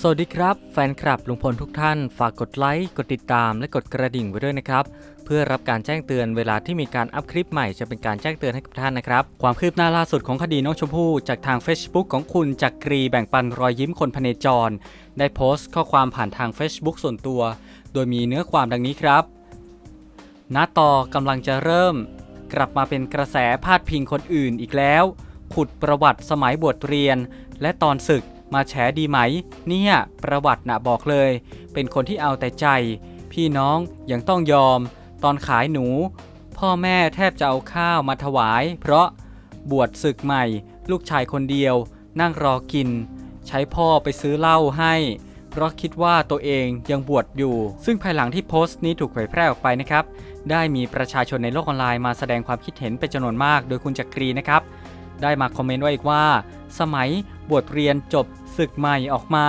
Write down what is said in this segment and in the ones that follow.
สวัสดีครับ แฟนคลับลุงพลทุกท่าน ฝากกดไลค์กดติดตามและกดกระดิ่งไว้ด้วยนะครับ เพื่อรับการแจ้งเตือนเวลาที่มีการอัพคลิปใหม่จะเป็นการแจ้งเตือนให้กับท่านนะครับ ความคืบหน้าล่าสุดของคดีน้องชมพู่จากทาง Facebook ของคุณจักรีแบ่งปันรอยยิ้มคนพเนจร ได้โพสต์ข้อความผ่านทาง Facebook ส่วนตัว โดยมีเนื้อความดังนี้ครับณต่อกำลังจะเริ่ม กลับมาเป็นกระแสพาดพิงคนอื่นอีกแล้ว ขุดประวัติสมัยบวชเรียน และตอนศึก มาแฉดีไหม เนี่ย ประวัตินะบอกเลย เป็นคนที่เอาแต่ใจ พี่น้องยังต้องยอม ตอนขายหนู พ่อแม่แทบจะเอาข้าวมาถวาย เพราะบวชศึกใหม่ ลูกชายคนเดียว นั่งรอกิน ใช้พ่อไปซื้อเหล้าให้ เพราะคิดว่าตัวเองยังบวชอยู่ ซึ่งภายหลังที่โพสต์นี้ถูกเผยแพร่ออกไปนะครับ ได้มีประชาชนในโลกออนไลน์มาแสดงความคิดเห็นเป็นจำนวนมาก โดยคุณจักรีนะครับ ได้มาคอมเมนต์ไว้อีกว่า สมัยบวชเรียนจบศึกใหม่ออกมา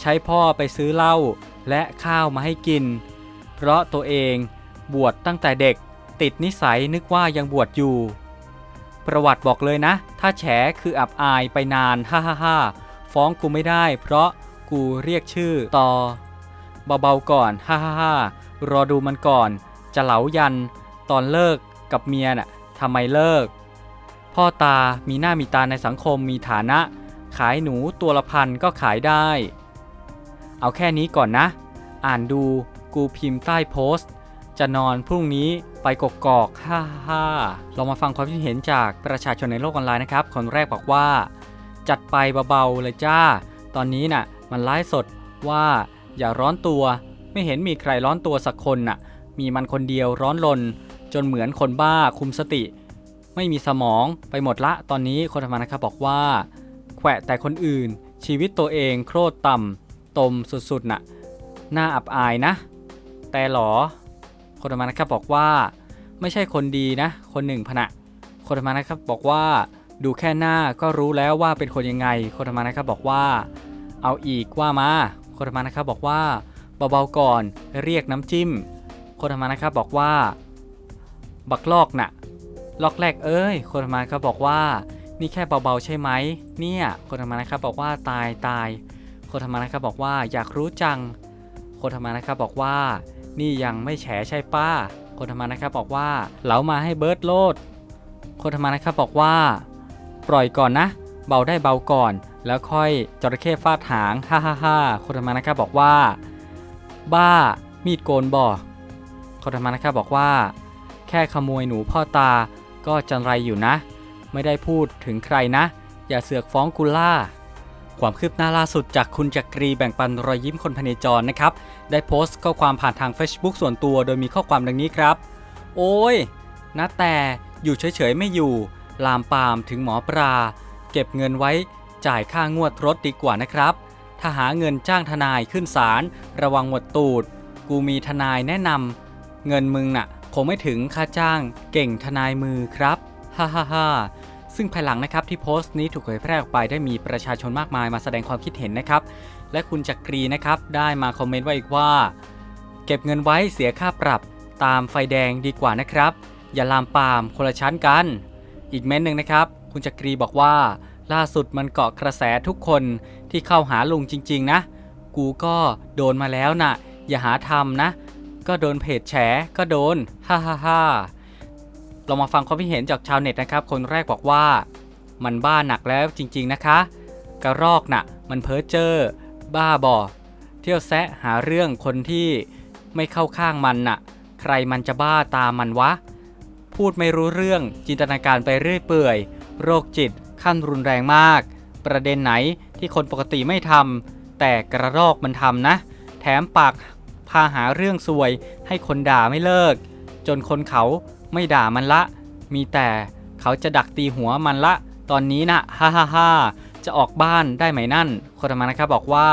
ใช้พ่อไปซื้อเหล้าและข้าวมาให้กิน เพราะตัวเองบวชตั้งแต่เด็กติดนิสัยนึกว่ายังบวชอยู่ ประวัติบอกเลยนะ ถ้าแฉคืออับอายไปนานฮ่าฮ่าฮ่าฟ้องกูไม่ได้ เพราะกูเรียกชื่อต่อเบาๆก่อนฮ่าฮ่าฮ่ารอดูมันก่อน จะเหลายัน ตอนเลิกกับเมียน่ะทำไมเลิก พ่อตามีหน้ามีตาในสังคมมีฐานะ ขายหนูตัวละพันก็ขายได้ เอาแค่นี้ก่อนนะ อ่านดูกูพิมพ์ใต้โพสต์ จะนอนพรุ่งนี้ไปกกอกฮ่าฮ่าเรามาฟังความคิดเห็นจากประชาชนในโลกออนไลน์นะครับ คนแรกบอกว่า จัดไปเบาๆเลยจ้า ตอนนี้น่ะ มันไลฟ์สดว่าอย่าร้อนตัว ไม่เห็นมีใครร้อนตัวสักคนน่ะ มีมันคนเดียวร้อนลน จนเหมือนคนบ้าคุมสติ ไม่มีสมองไปหมดละตอนนี้คนธรรมนะครับบอกว่า แขวะแต่คนอื่น ชีวิตตัวเองโครดต่ำตมสุดๆน่ะน่าอับอายนะ แต่หรอ คนธรรมนะครับบอกว่า ไม่ใช่คนดีนะ คนหนึ่งพนะคนธรรมนะครับบอกว่าดูแค่หน้าก็รู้แล้วว่าเป็นคนยังไง คนธรรมนะครับบอกว่า เอาอีกว่ามาคนธรรมนะครับบอกว่าเบาๆก่อนเรียกน้ำจิ้มคนธรรมนะครับบอกว่า บักลอกน่ะ ล็อกแรกเอ้ย คนธรรมะครับบอกว่า นี่แค่เบาๆใช่ไหม เนี่ย คนธรรมะนะครับบอกว่าตายตาย คนธรรมะนะครับบอกว่าอยากรู้จัง คนธรรมะนะครับบอกว่า นี่ยังไม่แฉใช่ป้า คนธรรมะนะครับบอกว่าเหลามาให้เบิร์ดโลด คนธรรมะนะครับบอกว่า ปล่อยก่อนนะ เบาได้เบาก่อน แล้วค่อยจระเข้ฟาดหางฮ่าฮ่าฮ่าคนธรรมะนะครับบอกว่า บ้า มีดโกนบ่คนธรรมะนะครับบอกว่า แค่ขโมยหนูพ่อตา ก็จันไรอยู่นะ ไม่ได้พูดถึงใครนะ อย่าเสือกฟ้องกุล่า ความคืบหน้าล่าสุดจากคุณจักรีแบ่งปันรอยยิ้มคนพเนจรนะครับ ได้โพสต์ข้อความผ่านทาง Facebook ส่วนตัวโดยมีข้อความดังนี้ครับ โอ้ยนะแต่อยู่เฉยๆไม่อยู่ ลามปามถึงหมอปลาเก็บเงินไว้จ่ายค่างวดรถดีกว่านะครับถ้าหาเงินจ้างทนายขึ้นศาลระวังหมดตูด กูมีทนายแนะนำเงินมึงน่ะ คงไม่ถึงค่าจ้างเก่งทนายมือครับฮ่าฮ่าฮ่าซึ่งภายหลังนะครับที่โพสต์นี้ถูกเผยแพร่ออกไปได้มีประชาชนมากมายมาแสดงความคิดเห็นนะครับ และคุณจักรีนะครับได้มาคอมเมนต์ไว้อีกว่า เก็บเงินไว้เสียค่าปรับตามไฟแดงดีกว่านะครับ อย่าลามปามคนละชั้นกัน อีกเม้นหนึ่งนะครับ คุณจักรีบอกว่า ล่าสุดมันเกาะกระแสทุกคนที่เข้าหาลุงจริง ๆ นะ กูก็โดนมาแล้วนะ่ะ อย่าหาทำนะ ก็โดนเพจแฉก็โดนฮ่าฮ่าฮ่าเรามาฟังความคิดเห็นจากชาวเน็ตนะครับ คนแรกบอกว่ามันบ้าหนักแล้วจริง ๆนะคะ กระรอกน่ะ มันเพ้อเจ้อบ้าบอเที่ยวแซะหาเรื่องคนที่ไม่เข้าข้างมันน่ะ ใครมันจะบ้าตามมันวะ พูดไม่รู้เรื่องจินตนาการไปเรื่อยเปื่อย โรคจิตขั้นรุนแรงมาก ประเด็นไหนที่คนปกติไม่ทำแต่กระรอกมันทำนะ แถมปากาหาเรื่องซวย ให้คนด่าไม่เลิก จนคนเขาไม่ด่ามันละ มีแต่เขาจะดักตีหัวมันละ ตอนนี้นะฮ่าฮ่าฮ่าจะออกบ้านได้ไหมนั่นคนธรรมานะครับบอกว่า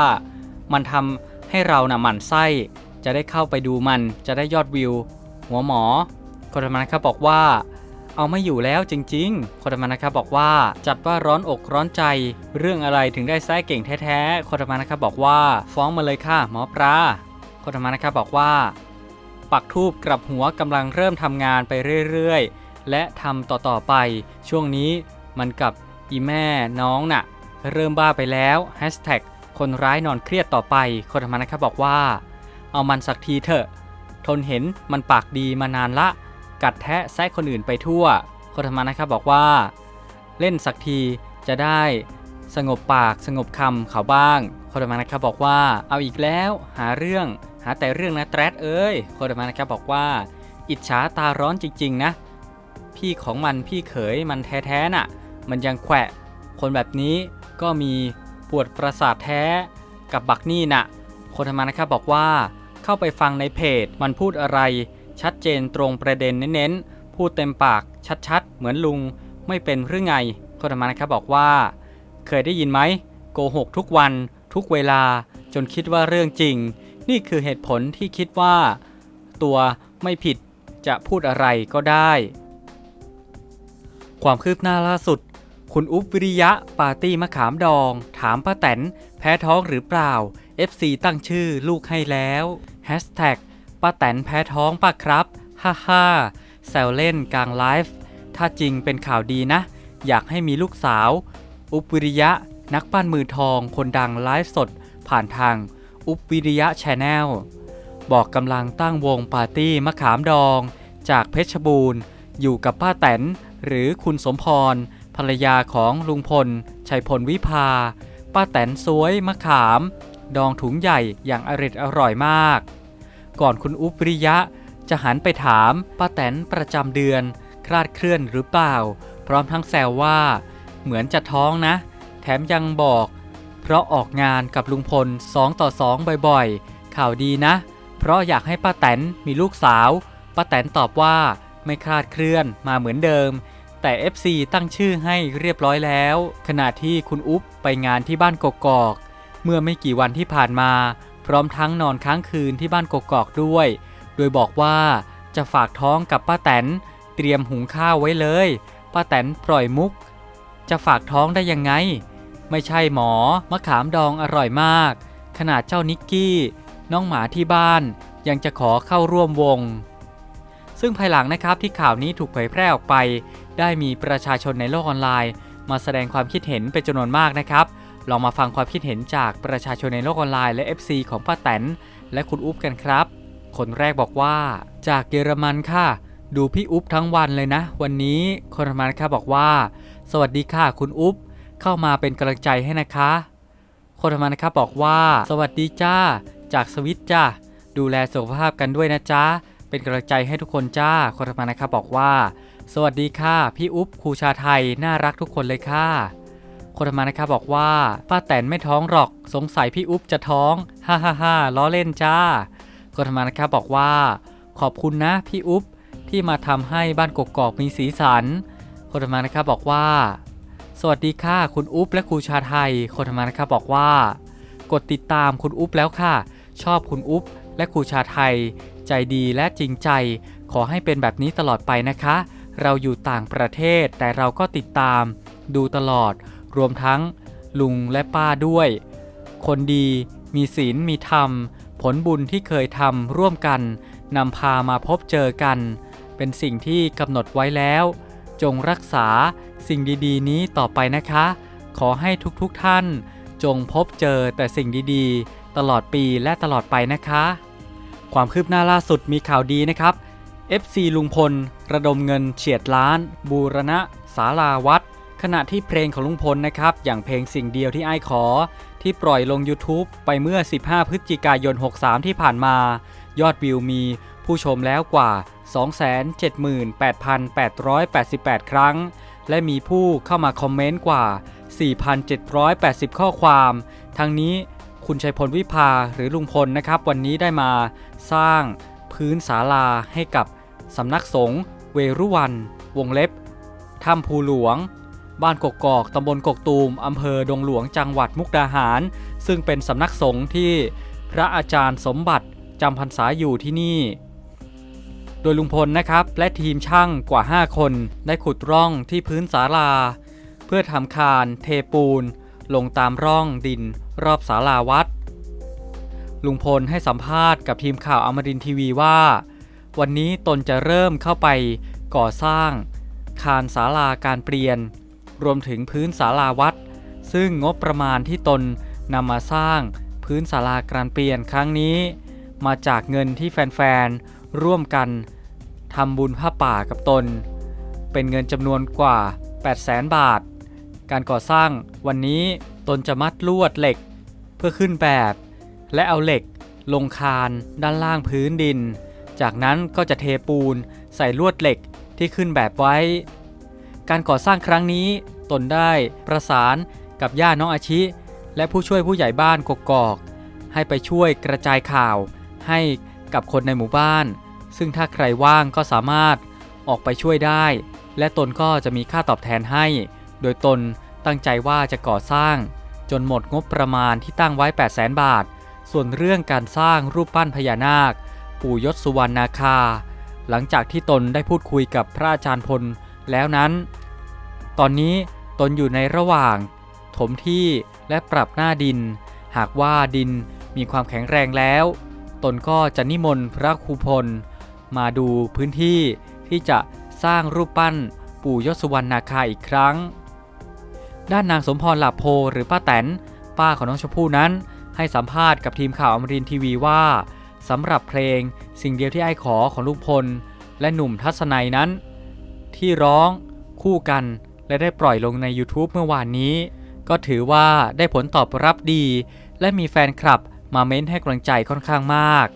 มันทำให้เราน่ะหมั่นไส้ จะได้เข้าไปดูมันจะได้ยอดวิว หัวหมอคนธรรมานะครับบอกว่า เอาไม่อยู่แล้วจริงๆคนธรรมานะครับบอกว่าจัดว่าร้อนอกร้อนใจ เรื่องอะไรถึงได้แซ้เก่งแท้ๆคนธรรมานะครับบอกว่า ฟ้องมาเลยค่ะหมอปลา คนธรรมนะครับบอกว่า ปักทูบกลับหัวกำลังเริ่มทำงานไปเรื่อยๆ และทำต่อๆไป ช่วงนี้มันกับอีแม่น้องน่ะ เริ่มบ้าไปแล้วแฮชแท็กคนร้ายนอนเครียดต่อไปคนธรรมนะครับบอกว่า เอามันสักทีเถอะ ทนเห็นมันปากดีมานานละ กัดแทะแซะคนอื่นไปทั่วคนธรรมนะครับบอกว่า เล่นสักทีจะได้สงบปากสงบคำเขาบ้างคนธรรมนะครับบอกว่า เอาอีกแล้วหาเรื่อง หาแต่เรื่องนะแตรดเอ้ยคนธรรมนะครับบอกว่า อิจฉาตาร้อนจริงๆนะ พี่ของมันพี่เขยมันแท้ๆน่ะ มันยังแขวะ คนแบบนี้ก็มีปวดประสาทแท้กับบักนี่น่ะคนธรรมนะครับบอกว่า เข้าไปฟังในเพจมันพูดอะไร ชัดเจนตรงประเด็นเน้นๆ พูดเต็มปากชัดๆ เหมือนลุงไม่เป็นหรือไงคนธรรมนะครับบอกว่า เคยได้ยินไหมโกหกทุกวันทุกเวลาจนคิดว่าเรื่องจริง นี่คือเหตุผลที่คิดว่า ตัวไม่ผิดจะพูดอะไรก็ได้ ความคืบหน้าล่าสุด คุณอุ๊บวิริยะปาร์ตี้มะขามดอง ถามป้าแตน แพ้ท้องหรือเปล่า FC ตั้งชื่อลูกให้แล้วแฮชแท็กป้าแตนแพ้ท้องปะครับ ฮ่าฮ่าแซวเล่นกลางไลฟ์ ถ้าจริงเป็นข่าวดีนะ อยากให้มีลูกสาว อุ๊บวิริยะ นักปั้นมือทอง คนดังไลฟ์สดผ่านทาง อุ๊บวิริยะชแนลบอกกำลังตั้งวงปาร์ตี้มะขามดอง จากเพชรบูรณ์ อยู่กับป้าแตน หรือคุณสมพร ภรรยาของลุงพล ชัยพลวิภา ป้าแตนสวยมะขาม ดองถุงใหญ่อย่างอริดอร่อยมาก ก่อนคุณอุ๊บวิริยะจะหันไปถามป้าแตนประจำเดือน คลาดเคลื่อนหรือเปล่า พร้อมทั้งแซวว่า เหมือนจะท้องนะ แถมยังบอก เพราะออกงานกับลุงพล2ต่อ2บ่อยๆ ข่าวดีนะ เพราะอยากให้ป้าแตนมีลูกสาว ป้าแตนตอบว่าไม่คลาดเคลื่อนมาเหมือนเดิม แต่ FC ตั้งชื่อให้เรียบร้อยแล้ว ขณะที่คุณอุ๊บไปงานที่บ้านกกอก เมื่อไม่กี่วันที่ผ่านมา พร้อมทั้งนอนค้างคืนที่บ้านกกอกด้วย โดยบอกว่าจะฝากท้องกับป้าแตน เตรียมหุงข้าวไว้เลย ป้าแตนปล่อยมุก จะฝากท้องได้ยังไง ไม่ใช่หมอ มะขามดองอร่อยมาก ขนาดเจ้านิกกี้ น้องหมาที่บ้าน ยังจะขอเข้าร่วมวง ซึ่งภายหลังนะครับที่ข่าวนี้ถูกเผยแพร่ออกไป ได้มีประชาชนในโลกออนไลน์ มาแสดงความคิดเห็นเป็นจำนวนมากนะครับ ลองมาฟังความคิดเห็นจากประชาชนในโลกออนไลน์และ FC ของป้าแตนและคุณอุ๊บกันครับ คนแรกบอกว่า จากเยอรมันค่ะดูพี่อุ๊บทั้งวันเลยนะ วันนี้คนรมันค่ะบอกว่า สวัสดีค่ะคุณอุ๊บ เข้ามาเป็นกำลังใจให้นะคะ คนธรรมนะครับบอกว่า สวัสดีจ้า จากสวิตจ้าดูแลสุขภาพกันด้วยนะจ๊ะเป็นกำลังใจให้ทุกคนจ้า คนธรรมนะครับบอกว่า สวัสดีค่ะ พี่อุ๊บครูชาไทยน่ารักทุกคนเลยค่ะคนธรรมนะครับบอกว่าป้าแตนไม่ท้องหรอกสงสัยพี่อุ๊บจะท้องฮ่าฮ่าฮ่าล้อเล่นจ้าคนธรรมนะครับบอกว่า ขอบคุณนะพี่อุ๊บที่มาทำให้บ้านกกอกมีสีสันคนธรรมนะครับบอกว่า สวัสดีค่ะ คุณอุ๊บและครูชาไทย คนธรรมนะครับบอกว่า กดติดตามคุณอุ๊บแล้วค่ะ ชอบคุณอุ๊บและครูชาไทย ใจดีและจริงใจ ขอให้เป็นแบบนี้ตลอดไปนะคะ เราอยู่ต่างประเทศแต่เราก็ติดตาม ดูตลอด รวมทั้ง ลุงและป้าด้วย คนดีมีศีลมีธรรม ผลบุญที่เคยทำร่วมกันนำพามาพบเจอกัน เป็นสิ่งที่กำหนดไว้แล้ว จงรักษา สิ่งดีๆ นี้ต่อไปนะคะ ขอให้ทุกๆทท่าน จงพบเจอแต่สิ่งดีๆ ตลอดปีและตลอดไปนะคะ ความคืบหน้าล่าสุดมีข่าวดีนะครับ FC ลุงพล ระดมเงินเฉียดล้าน บูรณะศาลาวัด ขณะที่เพลงของลุงพลนะครับ อย่างเพลงสิ่งเดียวที่ไอ้ขอ ที่ปล่อยลง YouTube ไปเมื่อ 15 พฤศจิกายน 63 ที่ผ่านมา ยอดวิวมีผู้ชมแล้วกว่า 278,888 ครั้ง และมีผู้เข้ามาคอมเมนต์กว่า 4,780 ข้อความ ทั้งนี้คุณชัยพลวิภาหรือลุงพลนะครับ วันนี้ได้มาสร้างพื้นศาลาให้กับสำนักสงฆ์เวรุวัน วงเล็บถ้ำภูหลวง บ้านกกอกตำบลกกตูมอำเภอดงหลวงจังหวัดมุกดาหาร ซึ่งเป็นสำนักสงฆ์ที่พระอาจารย์สมบัติจำพรรษาอยู่ที่นี่ โดยลุงพลนะครับและทีมช่างกว่า 5 คน ได้ขุดร่องที่พื้นศาลา เพื่อทำคานเทปูน ลงตามร่องดิน รอบศาลาวัด ลุงพลให้สัมภาษณ์กับทีมข่าวอมรินทีวีว่า วันนี้ตนจะเริ่มเข้าไปก่อสร้าง คานศาลาการเปลี่ยน รวมถึงพื้นศาลาวัด ซึ่งงบประมาณที่ตนนำมาสร้างพื้นศาลาการเปลี่ยนครั้งนี้ มาจากเงินที่แฟนๆร่วมกัน ทำบุญผ้าป่ากับตน เป็นเงินจำนวนกว่า 800,000 บาท การก่อสร้างวันนี้ตนจะมัดลวดเหล็กเพื่อขึ้นแบบ และเอาเหล็กลงคานด้านล่างพื้นดิน จากนั้นก็จะเทปูนใส่ลวดเหล็กที่ขึ้นแบบไว้ การก่อสร้างครั้งนี้ตนได้ประสานกับย่าน้องอาชิ และผู้ช่วยผู้ใหญ่บ้านกกอก ให้ไปช่วยกระจายข่าวให้กับคนในหมู่บ้าน ซึ่งถ้าใครว่างก็สามารถออกไปช่วยได้ และตนก็จะมีค่าตอบแทนให้ โดยตนตั้งใจว่าจะก่อสร้าง จนหมดงบประมาณที่ตั้งไว้ 8 0 0 0 0 0บาท ส่วนเรื่องการสร้างรูปปั้นพญานาค ปู่ยศสุวรรณนาคา หลังจากที่ตนได้พูดคุยกับพระอาจารย์พลแล้วนั้น ตอนนี้ตนอยู่ในระหว่าง ถมที่และปรับหน้าดิน หากว่าดินมีความแข็งแรงแล้ว ตนก็จะนิมนต์พระครูพล มาดูพื้นที่ที่จะสร้างรูปปั้นปู่ยศวรรณนาคาอีกครั้ง ด้านนางสมพรหลาโพหรือป้าแตน ป้าของน้องชมพู่นั้น ให้สัมภาษณ์กับทีมข่าวอมรินทีวีว่าสำหรับเพลงสิ่งเดียวที่ไอ้ขอของลุงพล และหนุ่มทัศนัยนั้น ที่ร้องคู่กันและได้ปล่อยลงใน YouTube เมื่อวานนี้ ก็ถือว่าได้ผลตอบรับดี และมีแฟนคลับมาเม้นให้กำลังใจค่อนข้างมาก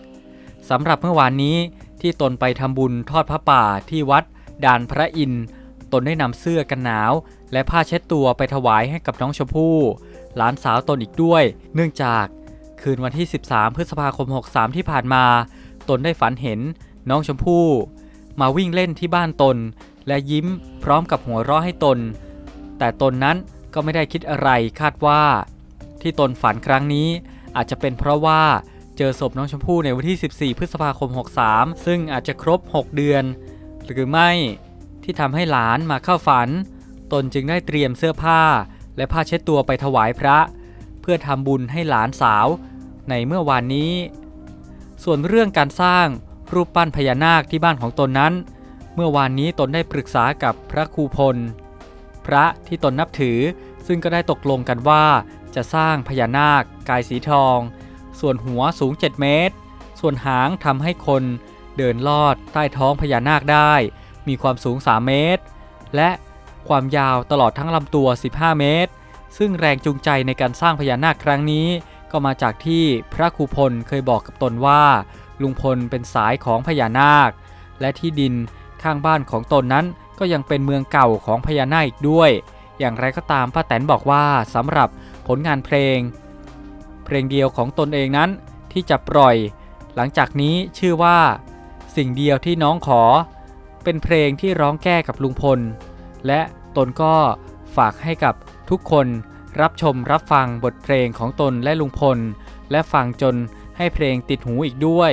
สำหรับเมื่อวานนี้ ที่ตนไปทำบุญทอดพระป่าที่วัดด่านพระอินตนได้นำเสื้อกันหนาว และผ้าเช็ดตัวไปถวายให้กับน้องชมพู่หลานสาวตนอีกด้วย เนื่องจากคืนวันที่ 13 พฤษภาคม 63 ที่ผ่านมา ตนได้ฝันเห็นน้องชมพู่ มาวิ่งเล่นที่บ้านตน และยิ้มพร้อมกับหัวเราะให้ตน แต่ตนนั้นก็ไม่ได้คิดอะไรคาดว่า ที่ตนฝันครั้งนี้อาจจะเป็นเพราะว่า เจอศพน้องชมพู่ในวันที่ 14 พฤษภาคม 63 ซึ่งอาจจะครบ 6 เดือน หรือไม่ที่ทำให้หลานมาเข้าฝัน ตนจึงได้เตรียมเสื้อผ้า และผ้าเช็ดตัวไปถวายพระ เพื่อทำบุญให้หลานสาวในเมื่อวานนี้ ส่วนเรื่องการสร้างรูปปั้นพญานาคที่บ้านของตนนั้น เมื่อวานนี้ตนได้ปรึกษากับพระครูพล พระที่ตนนับถือซึ่งก็ได้ตกลงกันว่าจะสร้างพญานาคกายสีทอง ส่วนหัวสูง 7 เมตร ส่วนหางทำให้คนเดินลอดใต้ท้องพญานาคได้ มีความสูง 3 เมตร และความยาวตลอดทั้งลำตัว 15 เมตร ซึ่งแรงจูงใจในการสร้างพญานาคครั้งนี้ ก็มาจากที่พระครูพลเคยบอกกับตนว่า ลุงพลเป็นสายของพญานาค และที่ดินข้างบ้านของตนนั้นก็ยังเป็นเมืองเก่าของพญานาคอีกด้วย อย่างไรก็ตามป้าแตนบอกว่าสำหรับผลงานเพลง เพลงเดียวของตนเองนั้นที่จะปล่อย หลังจากนี้ชื่อว่า สิ่งเดียวที่น้องขอ เป็นเพลงที่ร้องแก้กับลุงพล และตนก็ฝากให้กับทุกคนรับชมรับฟังบทเพลงของตนและลุงพล และฟังจนให้เพลงติดหูอีกด้วย